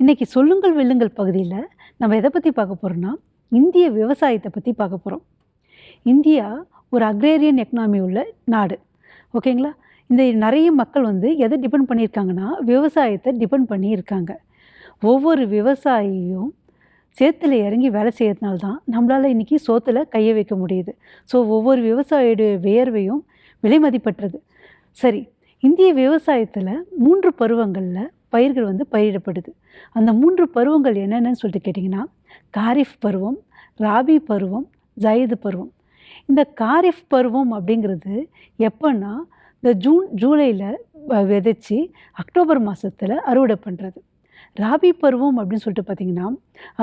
இன்றைக்கி சொல்லுங்கள் வெல்லுங்கள் பகுதியில் நம்ம எதை பற்றி பார்க்க போகிறோம்னா இந்திய விவசாயத்தை பற்றி பார்க்க போகிறோம் இந்தியா ஒரு அக்ரேரியன் எக்கனாமி உள்ள நாடு. ஓகேங்களா? இந்த நிறைய மக்கள் வந்து எதை டிபெண்ட் பண்ணியிருக்காங்கன்னா விவசாயத்தை டிபெண்ட் பண்ணியிருக்காங்க. ஒவ்வொரு விவசாயியும் சேத்துல இறங்கி வேலை செய்யறதுனால தான் நம்மளால் இன்றைக்கி சோத்தில் கையை வைக்க முடியுது. ஸோ ஒவ்வொரு விவசாயியுடைய வியர்வையும் விலை மதிப்பற்றது சரி இந்திய விவசாயத்தில் மூன்று பருவங்களில் பயிர்கள் வந்து பயிரிடப்படுது. அந்த மூன்று பருவங்கள் என்னென்னு சொல்லிட்டு கேட்டிங்கன்னா காரிஃப் பருவம் ராபி பருவம் ஜயது பருவம். இந்த காரிஃப் பருவம் அப்படிங்கிறது எப்போன்னா இந்த ஜூன் ஜூலையில் விதைச்சி அக்டோபர் மாதத்தில் அறுவடை பண்ணுறது ராபி பருவம் அப்படின்னு சொல்லிட்டு பார்த்திங்கன்னா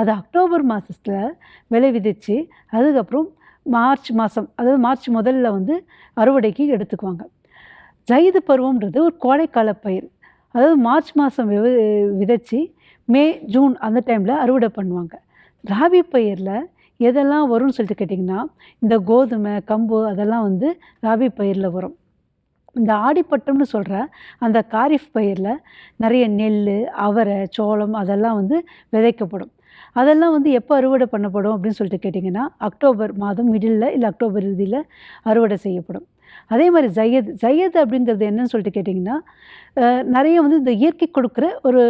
அது அக்டோபர் மாதத்தில் விளை விதைச்சு அதுக்கப்புறம் மார்ச் மாதம் அதாவது மார்ச் முதல்ல வந்து அறுவடைக்கு எடுத்துக்குவாங்க. ஜைது பருவம்ன்றது ஒரு கோடைக்கால பயிர். அதாவது மார்ச் மாதம் விவ விதைச்சி மே ஜூன் அந்த டைமில் அறுவடை பண்ணுவாங்க. ராபி பயிரில் எதெல்லாம் வரும்னு சொல்லிட்டு கேட்டிங்கன்னா இந்த கோதுமை கம்பு அதெல்லாம் வந்து ராபி பயிரில் வரும். இந்த ஆடிப்பட்டம்னு சொல்கிற அந்த காரிஃப் பயிரில் நிறைய நெல் அவரை சோளம் அதெல்லாம் வந்து விதைக்கப்படும். அதெல்லாம் வந்து எப்போ அறுவடை பண்ணப்படும் அப்படின்னு சொல்லிட்டு கேட்டிங்கன்னா அக்டோபர் மாதம் மிடில் இல்லை அக்டோபர் இறுதியில் அறுவடை செய்யப்படும். அதே மாதிரி ஜையத் ஜையத் அப்படிங்கிறது என்னன்னு சொல்லிட்டு கேட்டிங்கன்னா நிறைய வந்து இந்த இயற்கை கொடுக்குற ஒரு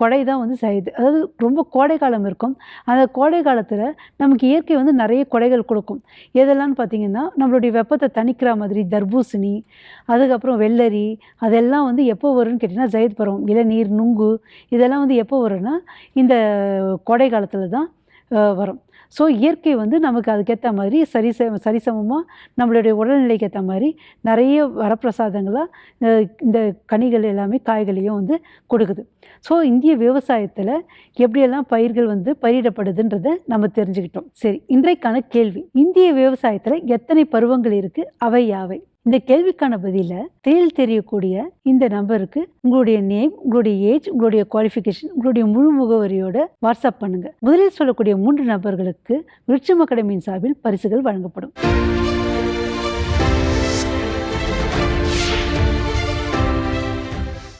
கொடை தான் வந்து ஜயது. அதாவது ரொம்ப கோடை காலம் இருக்கும். அந்த கோடை காலத்தில் நமக்கு இயற்கை வந்து நிறைய கொடைகள் கொடுக்கும். எதெல்லாம்னு பார்த்தீங்கன்னா நம்மளுடைய வெப்பத்தை தணிக்கிற மாதிரி தர்பூசணி அதுக்கப்புறம் வெள்ளரி அதெல்லாம் வந்து எப்போ வரும்னு கேட்டிங்கன்னா ஜயத் பருவம் இளநீர் நுங்கு இதெல்லாம் வந்து எப்போ வரும்னா இந்த கோடை காலத்தில் தான் வரும். ஸோ இயற்கை வந்து நமக்கு அதுக்கேற்ற மாதிரி சரிச சரிசமமாக நம்மளுடைய உடல்நிலைக்கு ஏற்ற மாதிரி நிறைய வரப்பிரசாதங்களாக இந்த கனிகள் எல்லாமே காய்களையும் வந்து கொடுக்குது. ஸோ இந்திய விவசாயத்தில் எப்படியெல்லாம் பயிர்கள் வந்து பயிரிடப்படுதுன்றதை நம்ம தெரிஞ்சுக்கிட்டோம். சரி இன்றைக்கான கேள்வி. இந்திய விவசாயத்தில் எத்தனை பருவங்கள் இருக்குது அவை யாவை? இந்த கேள்விக்கான பதில திரையில் தெரியக்கூடிய இந்த நம்பருக்கு உங்களுடைய நேம் உங்களுடைய ஏஜ் உங்களுடைய குவாலிஃபிகேஷன் உங்களுடைய முழு முகவரியோட வாட்ஸ்அப் பண்ணுங்க. முதலில் சொல்லக்கூடிய மூன்று நபர்களுக்கு விருட்சம் அகாடமியின் சார்பில் பரிசுகள் வழங்கப்படும்.